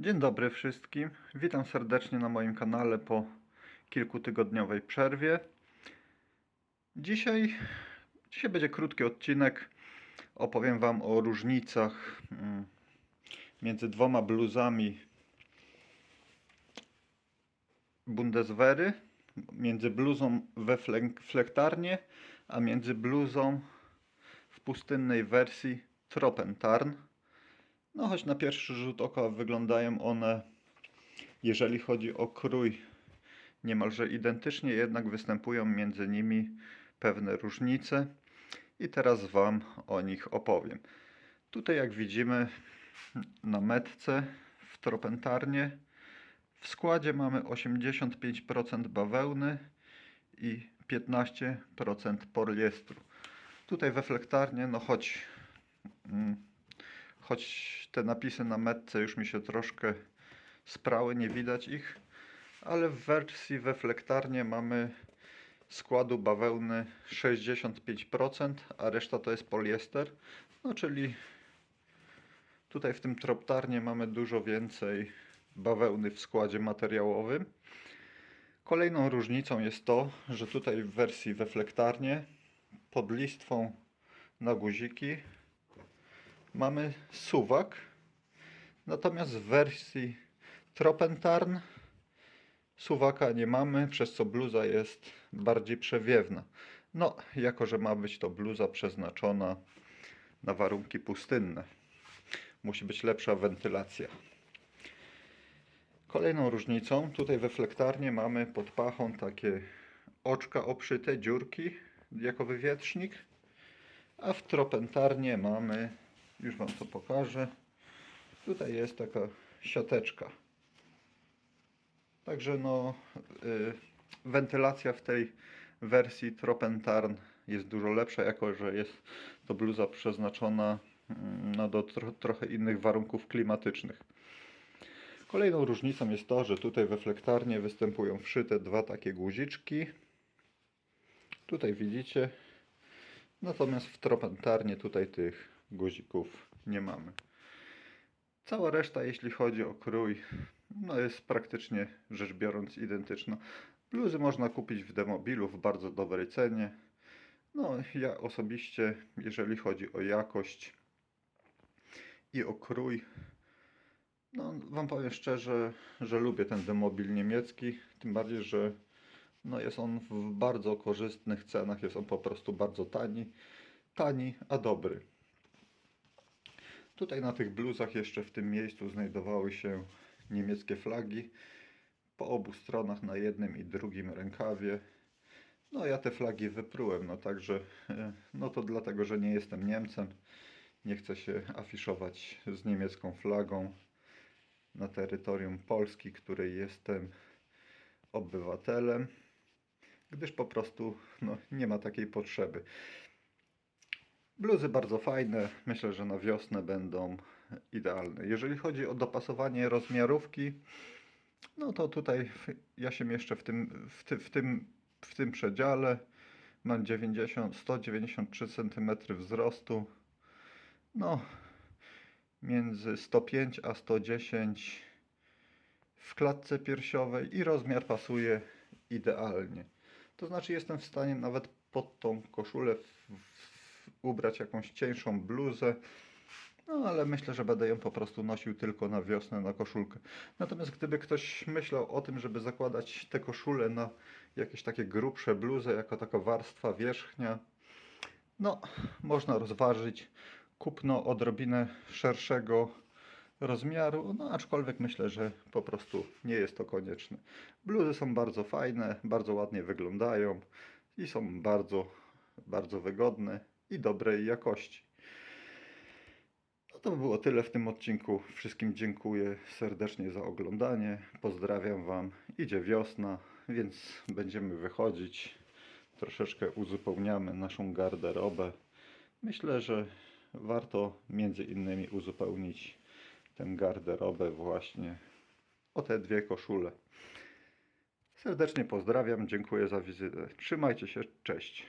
Dzień dobry wszystkim. Witam serdecznie na moim kanale po kilkutygodniowej przerwie. Dzisiaj, dzisiaj będzie krótki odcinek. Opowiem Wam o różnicach mm, między dwoma bluzami Bundeswehry, między bluzą we flek- flektarnie, a między bluzą w pustynnej wersji Tropentarn. No choć na pierwszy rzut oka wyglądają one, jeżeli chodzi o krój, niemalże identycznie, jednak występują między nimi pewne różnice i teraz Wam o nich opowiem. Tutaj jak widzimy na metce w tropentarnie w składzie mamy 85% bawełny i 15% poliestru. Tutaj we flektarnie, no choć mm, choć te napisy na metce już mi się troszkę sprały, nie widać ich, ale w wersji we flektarnie mamy składu bawełny 65%, a reszta to jest poliester, no czyli tutaj w tym troptarnie mamy dużo więcej bawełny w składzie materiałowym. Kolejną różnicą jest to, że tutaj w wersji we flektarnie pod listwą na guziki mamy suwak. Natomiast w wersji Tropentarn suwaka nie mamy, przez co bluza jest bardziej przewiewna. No, jako że ma być to bluza przeznaczona na warunki pustynne, musi być lepsza wentylacja. Kolejną różnicą, tutaj we flektarnie mamy pod pachą takie oczka obszyte, dziurki jako wywietrznik, a w tropentarnie mamy już Wam to pokażę. Tutaj jest taka siateczka. Także no, y, wentylacja w tej wersji Tropentarn jest dużo lepsza, jako że jest to bluza przeznaczona mm, no, do tro, trochę innych warunków klimatycznych. Kolejną różnicą jest to, że tutaj we flektarnie występują wszyte dwa takie guziczki. Tutaj widzicie. Natomiast w tropentarnie tutaj tych guzików nie mamy. Cała reszta, jeśli chodzi o krój, no jest praktycznie rzecz biorąc identyczna. Bluzy można kupić w demobilu w bardzo dobrej cenie. No, ja osobiście, jeżeli chodzi o jakość i o krój, no, Wam powiem szczerze, że lubię ten demobil niemiecki, tym bardziej, że no, jest on w bardzo korzystnych cenach, jest on po prostu bardzo tani, tani, a dobry. Tutaj na tych bluzach jeszcze w tym miejscu znajdowały się niemieckie flagi po obu stronach na jednym i drugim rękawie. No ja te flagi wyprułem, no także e, no to dlatego, że nie jestem Niemcem. Nie chcę się afiszować z niemiecką flagą na terytorium Polski, której jestem obywatelem, gdyż po prostu no, nie ma takiej potrzeby. Bluzy bardzo fajne, myślę, że na wiosnę będą idealne. Jeżeli chodzi o dopasowanie rozmiarówki, no to tutaj ja się mieszczę w tym, w ty, w tym, w tym przedziale. Mam 90, 193 cm wzrostu. No, między 105 a 110 w klatce piersiowej i rozmiar pasuje idealnie. To znaczy jestem w stanie nawet pod tą koszulę w, ubrać jakąś cieńszą bluzę. No ale myślę, że będę ją po prostu nosił tylko na wiosnę, na koszulkę. Natomiast gdyby ktoś myślał o tym, żeby zakładać te koszule na jakieś takie grubsze bluzy, jako taka warstwa wierzchnia, no można rozważyć kupno odrobinę szerszego rozmiaru, no aczkolwiek myślę, że po prostu nie jest to konieczne. Bluzy są bardzo fajne, bardzo ładnie wyglądają i są bardzo, bardzo wygodne i dobrej jakości. No to było tyle w tym odcinku. Wszystkim dziękuję serdecznie za oglądanie. Pozdrawiam Wam. Idzie wiosna, więc będziemy wychodzić. Troszeczkę uzupełniamy naszą garderobę. Myślę, że warto między innymi uzupełnić tę garderobę właśnie o te dwie koszule. Serdecznie pozdrawiam, dziękuję za wizytę. Trzymajcie się, cześć.